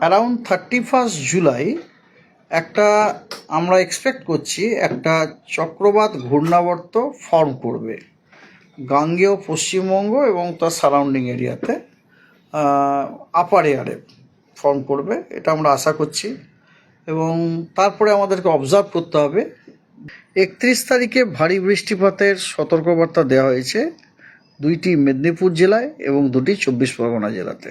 Around thirty first July একটা আমরা expect করছি একটা চক্রবাত ঘূর্ণাবর্ত ফর্ম করবে গাঙ্গেয়, পশ্চিমবঙ্গ এবং তার সারাউন্ডিং এরিয়াতে আপার এয়ারে ফর্ম করবে এটা আমরা আশা করছি। এবং তারপরে আমাদেরকে অবজার্ভ করতে হবে, একত্রিশ তারিখে ভারী বৃষ্টিপাতের সতর্কবার্তা দেওয়া হয়েছে দুইটি মেদিনীপুর জেলায় এবং দুটি চব্বিশ পরগনা জেলাতে।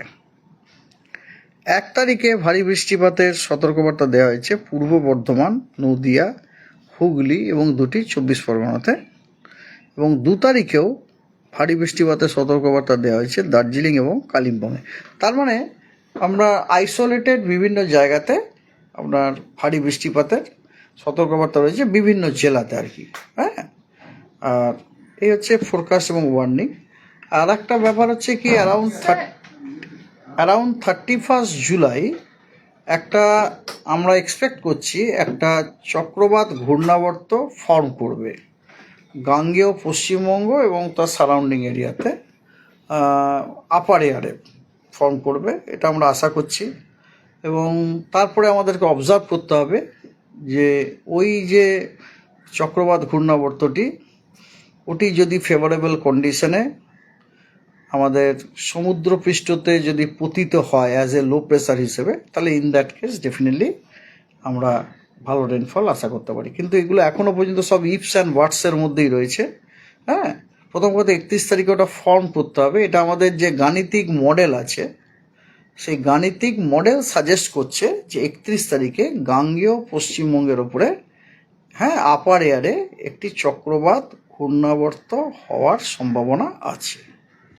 এক তারিখে ভারী বৃষ্টিপাতের সতর্কবার্তা দেওয়া হয়েছে পূর্ব বর্ধমান, নদিয়া, হুগলি এবং দুটি চব্বিশ পরগনাতে। এবং দু তারিখেও ভারী বৃষ্টিপাতের সতর্কবার্তা দেওয়া হয়েছে দার্জিলিং এবং কালিম্পংয়ে। তার মানে আমরা আইসোলেটেড বিভিন্ন জায়গাতে আপনার ভারী বৃষ্টিপাতের সতর্কবার্তা রয়েছে বিভিন্ন জেলাতে আর কি হ্যাঁ? আর এই হচ্ছে ফোরকাস্ট এবং ওয়ার্নিং আর একটা ব্যাপার হচ্ছে কি around around thirty first July একটা আমরা এক্সপেক্ট করছি একটা চক্রবাত ঘূর্ণাবর্ত ফর্ম করবে। গাঙ্গেয়, পশ্চিমবঙ্গ এবং তার সারাউন্ডিং এরিয়াতে আপার এয়ারে ফর্ম করবে, এটা আমরা আশা করছি। এবং তারপরে আমাদেরকে অবজার্ভ করতে হবে যে ওই যে চক্রবাত ঘূর্ণাবর্তটি, ওটি যদি ফেভারেবল কন্ডিশনে আমাদের সমুদ্র পৃষ্ঠতে যদি পতিত হয় অ্যাজ এ লো প্রেসার হিসেবে, তাহলে ইন দ্যাট কেস ডেফিনেটলি আমরা ভালো রেনফল আশা করতে পারি। কিন্তু এগুলো এখনও পর্যন্ত সব ইপস অ্যান্ড ওয়াটসের মধ্যেই রয়েছে। হ্যাঁ? প্রথম কথা, একত্রিশ তারিখে ওটা ফর্ম করতে হবে। এটা আমাদের যে গাণিতিক মডেল আছে, সেই গাণিতিক মডেল সাজেস্ট করছে যে একত্রিশ তারিখে গাঙ্গেয় পশ্চিমবঙ্গের ওপরে হ্যাঁ আপার এয়ারে একটি চক্রবাত ঘূর্ণাবর্ত হওয়ার সম্ভাবনা আছে।